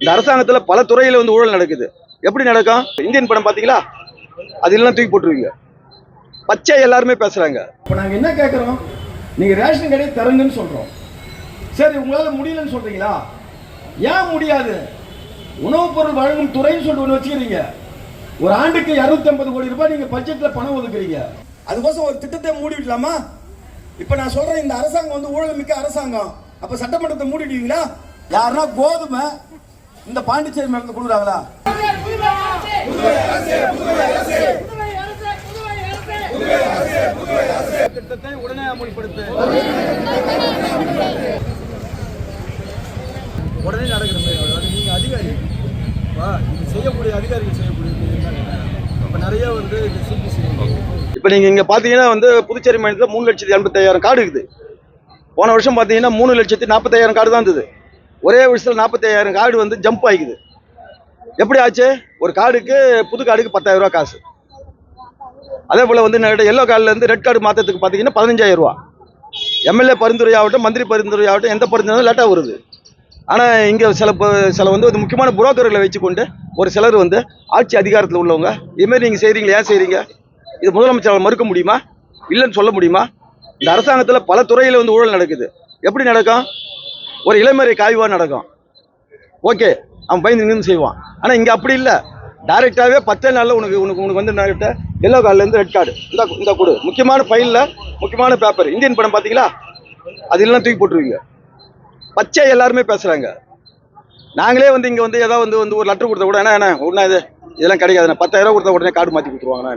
இந்த அரசாங்கத்துல பல துறையில வந்து ஊழல் நடக்குது. எப்படி நடக்கும்? இந்தியன் படம் பாத்தீங்களா? அதெல்லாம் தூக்கி போட்டுருவீங்க. பச்சை எல்லாருமே பேசுறாங்க. இப்போ நாங்கள் என்ன கேட்குறோம் நீங்கள் ரேஷன் கடையை தருங்கன்னு சொல்கிறோம் சரி உங்களால் முடியலன்னு சொல்றீங்களா? ஏன் முடியாது? உணவுப் பொருள் வழங்கும் துறைன்னு சொல்லிட்டு ஒன்று வச்சுக்கிறீங்க. ஒரு ஆண்டுக்கு இரநூத்தி ஐம்பது கோடி ரூபாய் நீங்கள் பட்ஜெட்டில் பணம் ஒதுக்குறீங்க. அதுக்கோசம் ஒரு திட்டத்தை மூடி விடலாமா? இப்போ நான் சொல்கிறேன் இந்த அரசாங்கம் வந்து ஊழல் மிக்க அரசாங்கம். அப்போ சட்டமன்றத்தை மூடிடுவீங்களா யாருன்னா கோதுமை இந்த பாண்டிச்சேரி மேடத்தில் கொடுக்குறாங்களா திட்டத்தை உடனே அமல்படுத்து. உடனே நடக்கிற மாதிரி வரும். அது நீங்கள் அதிகாரி. வா இது செய்யக்கூடிய அதிகாரிகள் செய்யக்கூடிய அப்போ நிறைய வந்து இந்த சிபிசி இப்போ நீங்க இங்க பாத்தீங்கன்னா வந்து புதுச்சேரி மாநிலத்தில் மூணு லட்சத்தி எண்பத்தாயிரம் கார்டு இருக்குது. போன வருஷம் பாத்தீங்கன்னா மூணு லட்சத்தி நாற்பத்தாயிரம் கார்டு தான் இருந்தது. ஒரே வருஷத்தில் நாற்பத்தையாயிரம் கார்டு வந்து ஜம்ப் ஆகிக்குது எப்படி ஆச்சு? ஒரு கார்டுக்கு புது கார்டுக்கு பத்தாயிரம் ரூபா காசு. அதே போல் வந்து எல்லோ கார்டுலேருந்து ரெட் கார்டு மாற்றத்துக்கு பார்த்தீங்கன்னா பதினஞ்சாயிரம் ரூபா எம்எல்ஏ பரிந்துரை ஆகட்டும் மந்திரி பரிந்துரை ஆகட்டும் எந்த பரிந்துரை லேட்டாக வருது. ஆனால் இங்கே சில ப- சில வந்து ஒரு முக்கியமான புரோக்கர்களை வச்சுக்கொண்டு ஒரு சிலர் வந்து ஆட்சி அதிகாரத்தில் உள்ளவங்க. இதுமாரி நீங்கள் செய்கிறீங்களா ஏன் செய்கிறீங்க இது முதலமைச்சரால் மறுக்க முடியுமா? இல்லைன்னு சொல்ல முடியுமா? இந்த அரசாங்கத்தில் பல துறையில் வந்து ஊழல் நடக்குது. எப்படி நடக்கும்? ஒரு இளமறை காய்வாக நடக்கும். ஓகே அவன் பயந்து நின்று செய்வான். ஆனால் இங்கே அப்படி இல்லை. டைரெக்டாகவே பத்தே நாளில் உனக்கு உனக்கு உனக்கு வந்து என்ன எல்லோ கார்டுலேருந்து ரெட் கார்டு இந்த இந்த கொடு. முக்கியமான ஃபைலில் முக்கியமான பேப்பர் இந்தியன் படம் பார்த்தீங்களா அது அதெல்லாம் தூக்கி போட்டுருவீங்க. பச்சை எல்லாருமே பேசுகிறாங்க நாங்களே வந்து இங்கே வந்து ஏதாவது வந்து வந்து ஒரு லெட்டர் கொடுத்த கூட என்ன என்ன உடனே இது இதெல்லாம் கிடைக்காதுண்ணே. பத்தாயிரம் கொடுத்தா உடனே கார்டு மாற்றி கொடுத்துருவாங்கண்ணா